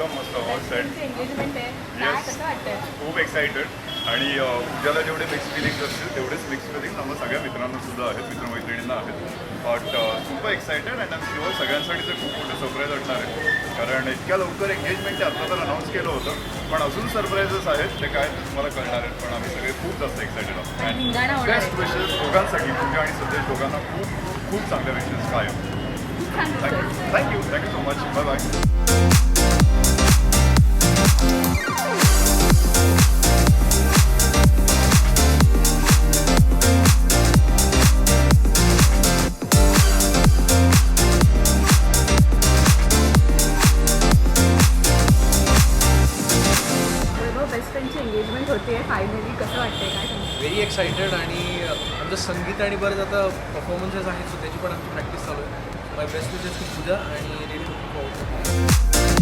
काय Yes. कसं वाटतंय? खूप एक्सायटेड आणि उद्याला जेवढे मिक्स फिलिंग्स असतील तेवढेच मिक्स फिलिंग्स आम्हाला सगळ्या मित्रांना सुद्धा आहेत मित्रमैत्रिणींना आहेत. बट खूप एक्सायटेड अँड आम शुअर सगळ्यांसाठी ते खूप मोठं सरप्राईज असणार आहे. कारण इतक्या लवकर एंगेजमेंट आता तर अनाऊन्स केलं होतं पण अजून सरप्राईजेस आहेत ते काय तुम्हाला कळणार आहेत पण आम्ही सगळे खूप जास्त एक्सायटेड आहोत. आहे. बेस्ट विशेस दोघांसाठी तुमच्या आणि सध्या दोघांना खूप खूप चांगल्या विशेस दिसतोय thank you thank you thank you so much bye bye होते फायनली कसं वाटतंय काय व्हेरी एक्सायटेड आणि uh, आमचं संगीत आणि बरंच आता परफॉर्मन्सेस आहेत सो त्याची पण आमची प्रॅक्टिस चालू आहे. My best wishes to Pooja आणि रेडी टू